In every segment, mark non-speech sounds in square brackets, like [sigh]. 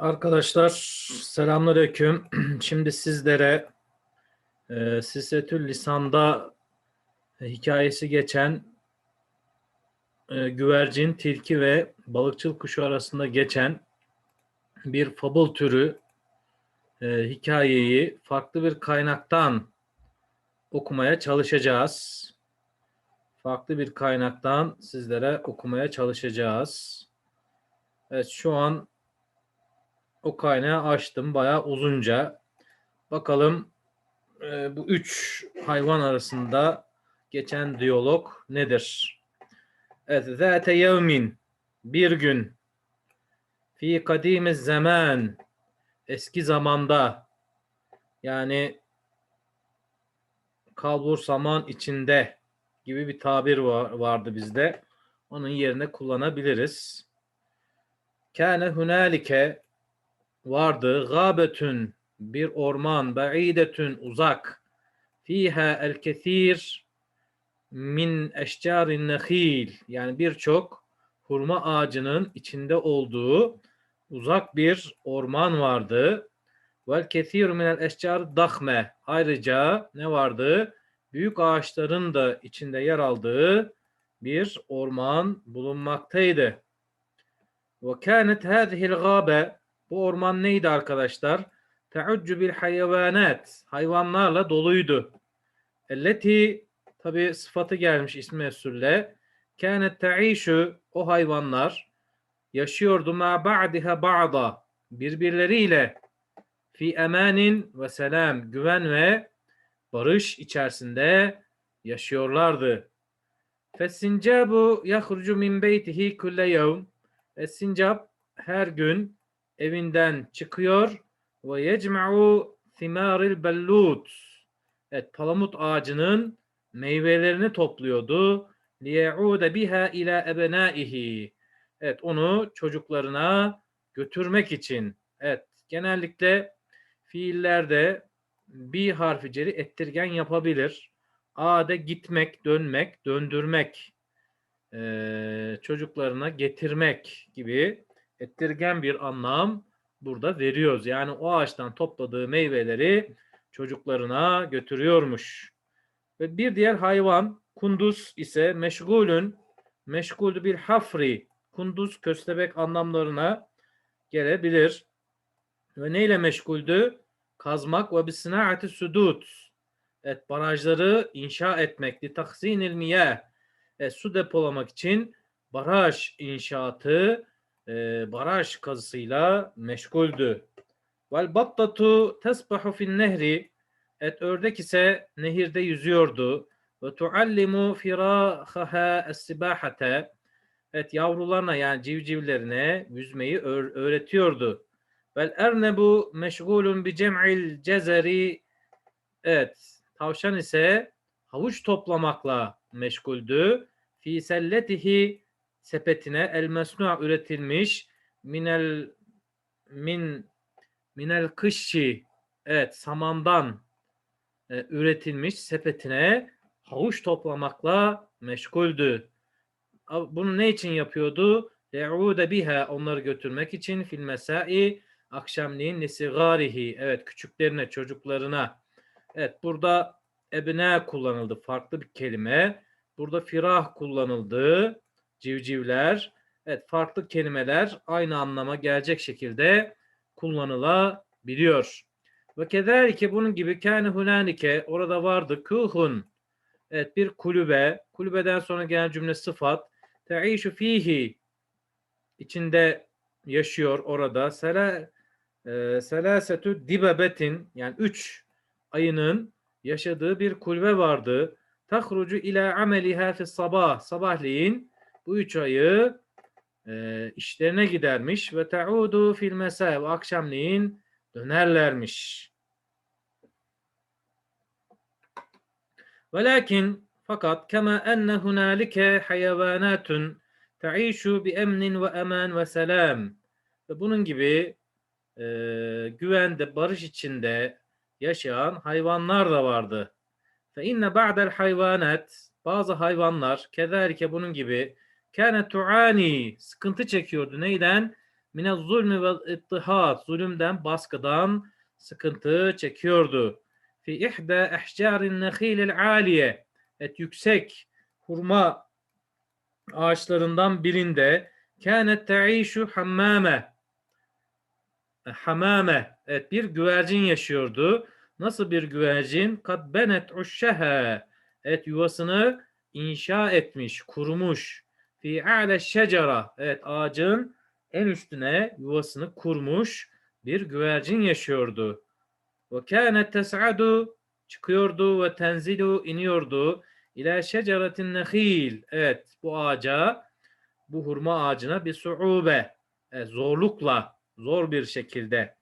Arkadaşlar selamünaleyküm. [clears throat] Şimdi sizlere e, Sisretül Lisan'da hikayesi geçen e, güvercin, tilki ve balıkçıl kuşu arasında geçen bir fable türü e, hikayeyi farklı bir kaynaktan okumaya çalışacağız. Farklı bir kaynaktan sizlere okumaya çalışacağız. Evet şu an o kaynağı açtım bayağı uzunca. Bakalım e, bu üç hayvan arasında geçen diyalog nedir? Evet, zâte yevmin bir gün fi kadimiz zaman eski zamanda yani kalbur zaman içinde gibi bir tabir var, vardı bizde. Onun yerine kullanabiliriz. Kâne hunalike vardı. Gâbetün bir orman, ba'idetün uzak. Fiha el kethir min eşcarin nehil yani birçok hurma ağacının içinde olduğu uzak bir orman vardı. Vel kethir minel eşcar dahme. Ayrıca ne vardı? Büyük ağaçların da içinde yer aldığı bir orman bulunmaktaydı. Ve kânet hâzihil gâbe bu orman neydi arkadaşlar? Te'uccu bil hayvanat. Hayvanlarla doluydu. Elleti tabi sıfatı gelmiş ismi mesulle. Kânet te'işu o hayvanlar yaşıyordu ma ba'diha ba'da birbirleriyle fi emanin ve selam güven ve barış içerisinde yaşıyorlardı. Fessincabu yahrucu min beytihi kulle yevm. Sincap her gün evinden çıkıyor ve yecma'u thimaril bellut. Evet, palamut ağacının meyvelerini topluyordu. Liyaude biha ila ebenaihi. Evet, onu çocuklarına götürmek için. Evet, genellikle fiillerde bir harfi ceri ettirgen yapabilir. A'da gitmek, dönmek, döndürmek, ee, çocuklarına getirmek gibi ettirgen bir anlam burada veriyoruz. Yani o ağaçtan topladığı meyveleri çocuklarına götürüyormuş. Ve bir diğer hayvan kunduz ise meşgulün meşgul bir hafri kunduz köstebek anlamlarına gelebilir. Ve neyle meşguldü? Kazmak ve bisinaati sudut. Evet, barajları inşa etmek. Li tahsinil miyah. Evet, su depolamak için baraj inşaatı e, baraj kazısıyla meşguldü. Vel battatu tesbahu fin nehri et ördek ise nehirde yüzüyordu. Ve tuallimu firahaha es-sibahate et yavrularına yani civcivlerine yüzmeyi öğretiyordu. Vel ernebu meşgulun bi cem'il cezeri evet tavşan ise havuç toplamakla meşguldü. Fi selletihi sepetine el mesnu üretilmiş minel min minel kışçi evet samandan e, üretilmiş sepetine havuç toplamakla meşguldü. Bunu ne için yapıyordu? Le'ude biha onları götürmek için fil mesai akşamleyin nesigarihi evet küçüklerine çocuklarına evet burada ebne kullanıldı farklı bir kelime. Burada firah kullanıldı civcivler. Evet farklı kelimeler aynı anlama gelecek şekilde kullanılabiliyor. Ve kederike bunun gibi kâne hunânike orada vardı kuhun. Evet bir kulübe. Kulübeden sonra gelen cümle sıfat. Te'işu fihi içinde yaşıyor orada. Sela e, selasetü dibebetin yani üç ayının yaşadığı bir kulübe vardı. Tahrucu ila ameliha fi sabah sabahleyin bu üç ayı e, işlerine gidermiş ve taudu fil mesa ve akşamleyin dönerlermiş. Velakin fakat kema enne hunalike hayvanatun taishu bi emnin ve eman ve selam ve bunun gibi e, güvende, barış içinde yaşayan hayvanlar da vardı. Fe inne ba'del hayvanat bazı hayvanlar kezalike bunun gibi Kâne tuani sıkıntı çekiyordu. Neyden? mine zulmü ve ittihat zulümden, baskıdan sıkıntı çekiyordu. Fi ihda ehcarin nehilil aliye et yüksek hurma ağaçlarından birinde kânet te'işu hammame hamame evet bir güvercin yaşıyordu. Nasıl bir güvercin? Kad benet uşşeha evet yuvasını inşa etmiş, kurmuş. Fi a'le şecera evet ağacın en üstüne yuvasını kurmuş bir güvercin yaşıyordu. Ve kânet tes'adu çıkıyordu ve tenzilu iniyordu. İlâ şeceretin nehil evet bu ağaca bu hurma ağacına bir suube evet, zorlukla zor bir şekilde.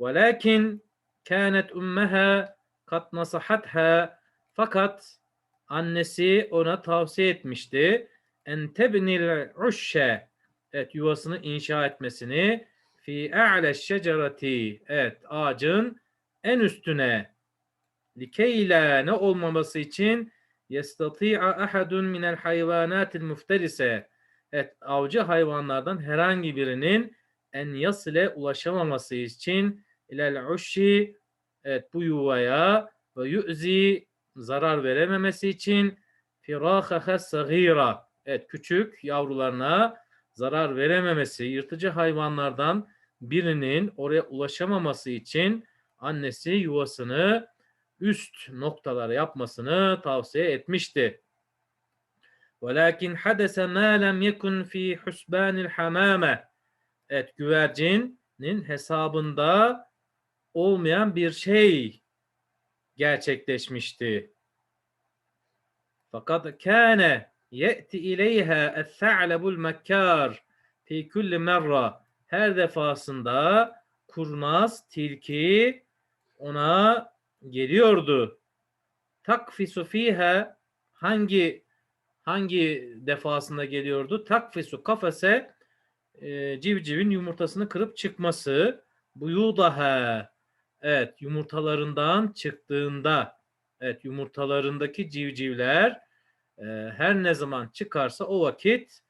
Velakin kânet ummeha kat nasahatha fakat annesi ona tavsiye etmişti. En tebnil uşşe evet yuvasını inşa etmesini fi a'le şecereti evet ağacın en üstüne likeyle ne olmaması için yestati'a ahadun minel hayvanatil mufterise evet avcı hayvanlardan herhangi birinin en yasile ulaşamaması için ilel uşşi evet bu yuvaya ve yu'zi zarar verememesi için firahaha sagira evet küçük yavrularına zarar verememesi yırtıcı hayvanlardan birinin oraya ulaşamaması için annesi yuvasını üst noktalara yapmasını tavsiye etmişti. Velakin hadese ma lem yekun fi husbanil hamame. Evet güvercinin hesabında olmayan bir şey gerçekleşmişti. Fakat kâne ye'ti ileyha es-sa'lebul mekkar fi kulli her defasında kurnaz tilki ona geliyordu. Takfisu fiha hangi hangi defasında geliyordu? Takfisu kafese e, civcivin yumurtasını kırıp çıkması. Buyudaha evet yumurtalarından çıktığında evet yumurtalarındaki civcivler e, her ne zaman çıkarsa o vakit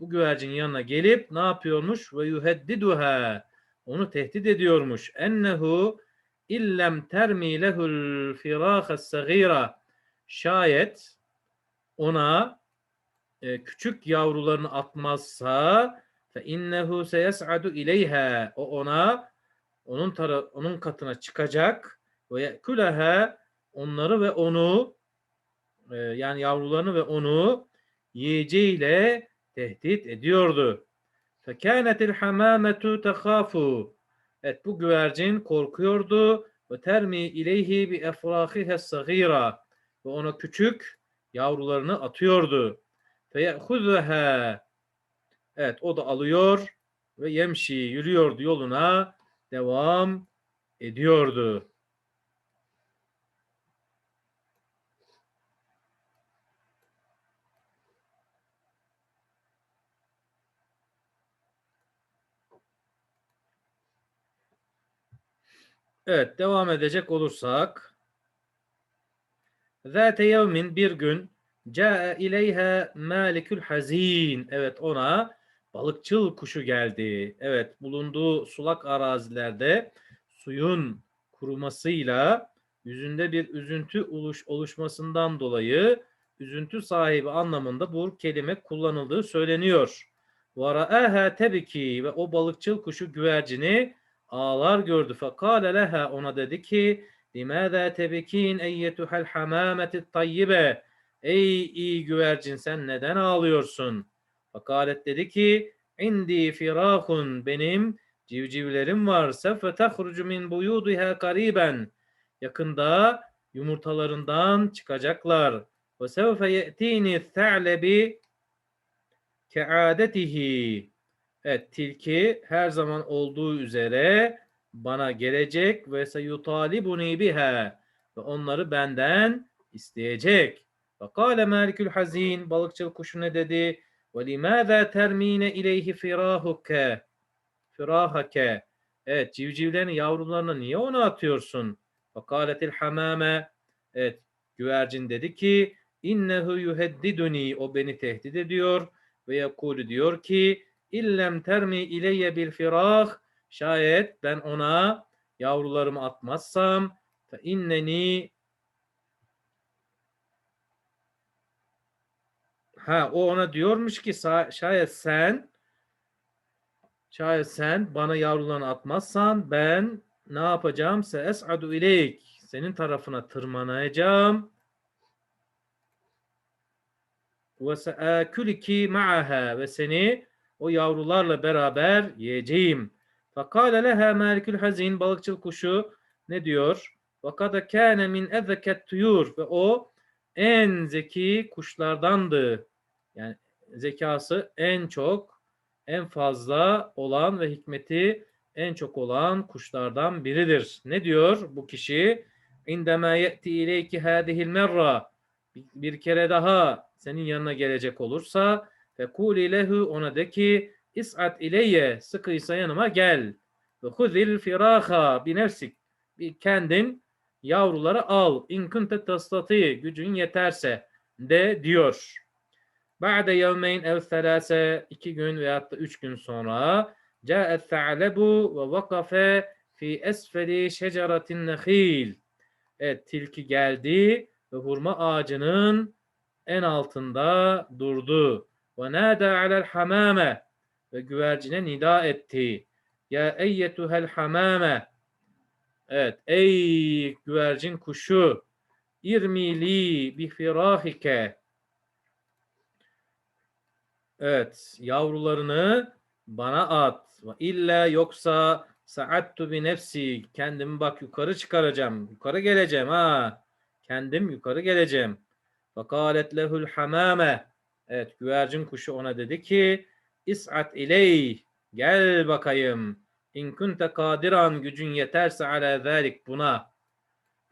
bu güvercin yanına gelip ne yapıyormuş? Ve yuheddiduha onu tehdit ediyormuş. Ennehu illem termi lehul firâhes sagira şayet ona e, küçük yavrularını atmazsa fe innehu seyes'adu ileyha o ona onun tara onun katına çıkacak ve yekulaha onları ve onu e, yani yavrularını ve onu yiyeceğiyle tehdit ediyordu. Fekânetil hamâmetu tehâfu Evet bu güvercin korkuyordu ve termi ileyhi bi efrahihe sagira ve ona küçük yavrularını atıyordu. Feyehuzeha Evet o da alıyor ve yemşi yürüyordu yoluna devam ediyordu. Evet devam edecek olursak Zate yevmin bir gün Câe ileyha malikül hazin. Evet ona balıkçıl kuşu geldi. Evet bulunduğu sulak arazilerde suyun kurumasıyla yüzünde bir üzüntü oluş, oluşmasından dolayı üzüntü sahibi anlamında bu kelime kullanıldığı söyleniyor. Vara'aha tebiki ve o balıkçıl kuşu güvercini ağlar gördü. Fekale leha ona dedi ki Limâzâ tebekin eyyetuhel hamâmeti tayyibe Ey iyi güvercin sen neden ağlıyorsun? Fakalet dedi ki indi firahun benim civcivlerim var. Seffe tehrucu min buyudiha kariben. Yakında yumurtalarından çıkacaklar. Ve sevfe ye'tini tha'lebi keadetihi. Evet tilki her zaman olduğu üzere bana gelecek ve seyutalibuni biha ve onları benden isteyecek. Fakale malikül hazin balıkçıl kuşu ne dedi? Ve limâzâ termine ileyhi firahuke firahake Evet civcivlerin yavrularını niye ona atıyorsun? Fakaletil hamame Evet güvercin dedi ki innehu yuheddiduni o beni tehdit ediyor ve yakulu diyor ki illem termi ileyye bil firah şayet ben ona yavrularımı atmazsam fe inneni ha o ona diyormuş ki "Sa- şayet sen şayet sen bana yavrularını atmazsan ben ne yapacağım? Se es'adu ileyk. Senin tarafına tırmanacağım. Ve se'aküliki ma'aha ve seni o yavrularla beraber yiyeceğim. Fakale leha malikül hazin balıkçıl kuşu ne diyor? Vakada kâne min ezeket tuyur ve o en zeki kuşlardandı. Yani zekası en çok, en fazla olan ve hikmeti en çok olan kuşlardan biridir. Ne diyor bu kişi? İndemâ ye'ti ileyki hâdihil merra bir kere daha senin yanına gelecek olursa fekuli lehu ona de ki is'at ileyye sıkıysa yanıma gel ve huzil firaha bi nefsik bir kendin yavruları al in kunte tastati gücün yeterse de diyor. Ba'de yevmeyn ev selase iki gün veyahut da üç gün sonra ca'et tha'lebu ve vakafe fi esfeli şeceratin nehil Evet tilki geldi ve hurma ağacının en altında durdu. Ve nâdâ alel hamâme ve güvercine nida etti. Ya eyyetuhel hamâme Evet ey güvercin kuşu irmili bi firahike Evet yavrularını bana at. Ve illa yoksa saattu bi nefsi kendimi bak yukarı çıkaracağım. Yukarı geleceğim ha. Kendim yukarı geleceğim. Fakalet lehul hamame. Evet güvercin kuşu ona dedi ki is'at iley gel bakayım. İn kunte kadiran gücün yeterse ala zalik buna.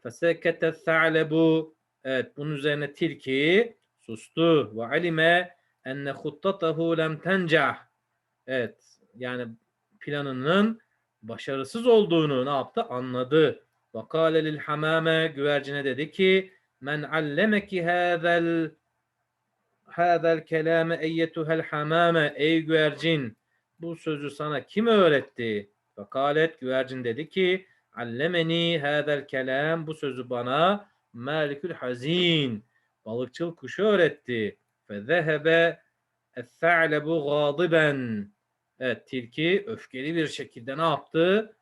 Fesekete tha'lebu. Evet bunun üzerine tilki sustu ve alime enne huttatahu lem tencah. Evet yani planının başarısız olduğunu ne yaptı? Anladı. Ve kâle lil hamame güvercine dedi ki men allemeki hâzel hâzel kelâme eyyetuhel hamame ey güvercin bu sözü sana kim öğretti? Fekalet güvercin dedi ki allemeni hâzel kelam bu sözü bana malikül hazin balıkçıl kuşu öğretti. Fezehebe es-sa'lebu gâdiben Evet tilki öfkeli bir şekilde ne yaptı?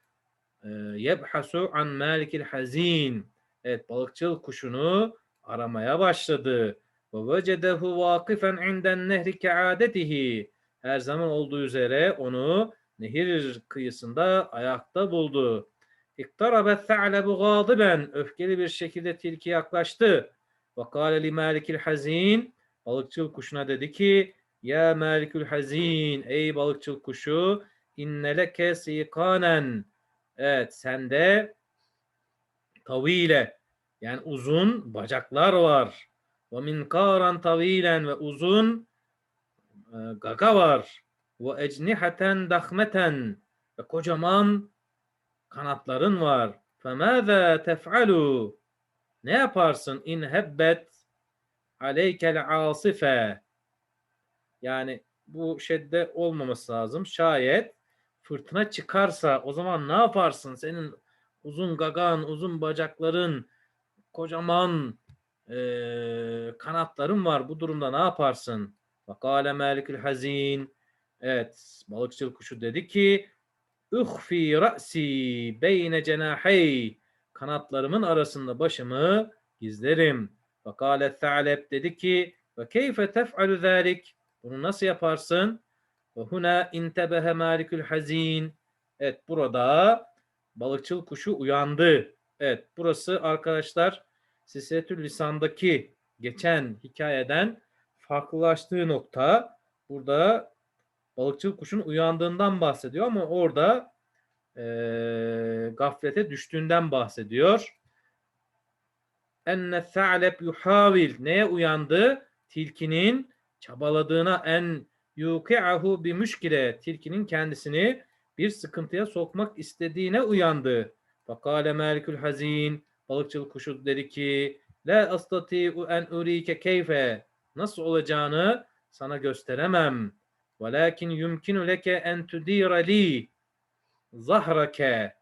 Ee, Yebhasu an malikil hazin. Evet balıkçıl kuşunu aramaya başladı. Ve vecedehu vakifen inden nehri keadetihi. Her zaman olduğu üzere onu nehir kıyısında ayakta buldu. İktarabet tha'lebu gâdiben. Öfkeli bir şekilde tilki yaklaştı. Ve kâle li malikil hazin. Balıkçıl kuşuna dedi ki ya malikül hazin ey balıkçıl kuşu inneleke sikanen evet sende tavile yani uzun bacaklar var ve min karan tavilen ve uzun e, gaga var. Ve ecnihaten dahmeten ve kocaman kanatların var. Femâzâ tef'alu ne yaparsın? İn hebbet aleykel asife yani bu şedde olmaması lazım. Şayet fırtına çıkarsa o zaman ne yaparsın? Senin uzun gagan, uzun bacakların, kocaman e, kanatların var. Bu durumda ne yaparsın? Fakale melikül hazin. Evet, balıkçıl kuşu dedi ki Uhfi ra'si beyne cenahey kanatlarımın arasında başımı gizlerim. Fakale tha'leb dedi ki ve keyfe tef'alu zalik bunu nasıl yaparsın? Ve huna intebehe malikül hazin. Evet burada balıkçıl kuşu uyandı. Evet burası arkadaşlar Sisretül Lisan'daki geçen hikayeden farklılaştığı nokta. Burada balıkçıl kuşun uyandığından bahsediyor ama orada e, gaflete düştüğünden bahsediyor. Enne tha'leb yuhavil. Neye uyandı? Tilkinin çabaladığına en yuki'ahu bi müşkile tilkinin kendisini bir sıkıntıya sokmak istediğine uyandı. Fakale melikül hazin balıkçıl kuşu dedi ki la astati'u en urike keyfe nasıl olacağını sana gösteremem. Velakin yumkinu leke en tudira li zahrake.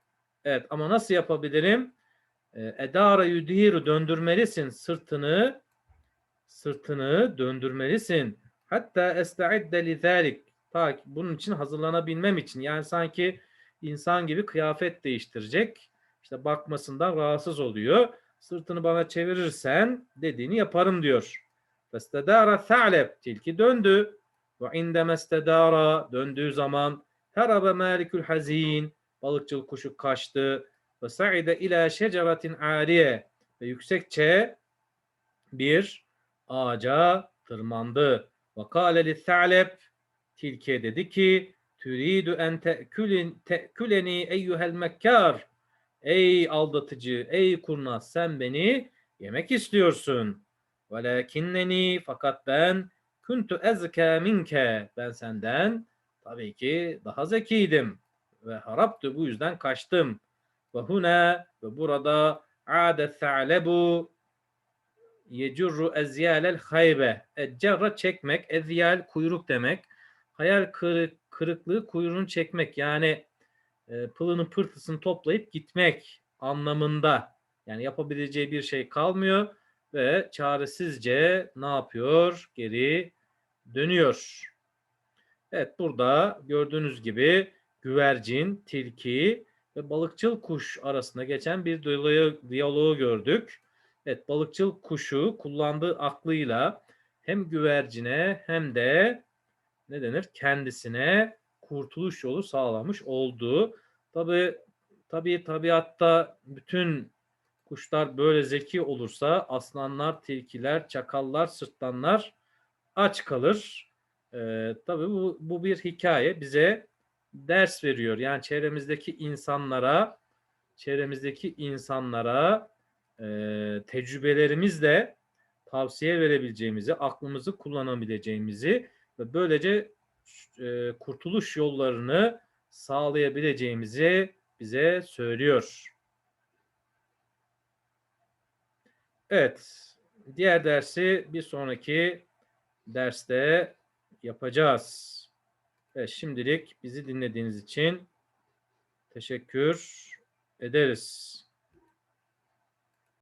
Evet ama nasıl yapabilirim? E, Edara yudiru döndürmelisin sırtını sırtını döndürmelisin. Hatta esta'idde li zalik. Ta bunun için hazırlanabilmem için. Yani sanki insan gibi kıyafet değiştirecek. İşte bakmasından rahatsız oluyor. Sırtını bana çevirirsen dediğini yaparım diyor. Festedara tha'leb. Tilki döndü. Ve indeme istedara. Döndüğü zaman herabe malikül hazin. Balıkçıl kuşu kaçtı. Ve sa'ide ila şeceratin ariye. Ve yüksekçe bir ağaca tırmandı. Ve kâle li'tha'leb. Tilkiye dedi ki Türidü en te'küleni eyyuhel mekkar. Ey aldatıcı, ey kurnaz sen beni yemek istiyorsun. Velakinneni fakat ben kuntu ezke minke. Ben senden tabii ki daha zekiydim. Ve haraptı bu yüzden kaçtım. Ve huna ve burada ade tha'lebu yecurru ezyalel haybe. Eccarra çekmek, ezyal kuyruk demek. Hayal kırık, kırıklığı kuyruğunu çekmek yani e, pılını pırtısını toplayıp gitmek anlamında. Yani yapabileceği bir şey kalmıyor ve çaresizce ne yapıyor? Geri dönüyor. Evet burada gördüğünüz gibi güvercin, tilki ve balıkçıl kuş arasında geçen bir diyaloğu, gördük. Evet balıkçıl kuşu kullandığı aklıyla hem güvercine hem de ne denir kendisine kurtuluş yolu sağlamış oldu. Tabi tabi tabiatta bütün kuşlar böyle zeki olursa aslanlar, tilkiler, çakallar, sırtlanlar aç kalır. Ee, tabi bu, bu bir hikaye bize ders veriyor. Yani çevremizdeki insanlara çevremizdeki insanlara e, tecrübelerimizle tavsiye verebileceğimizi, aklımızı kullanabileceğimizi ve böylece e, kurtuluş yollarını sağlayabileceğimizi bize söylüyor. Evet, diğer dersi bir sonraki derste yapacağız. Evet, şimdilik bizi dinlediğiniz için teşekkür ederiz.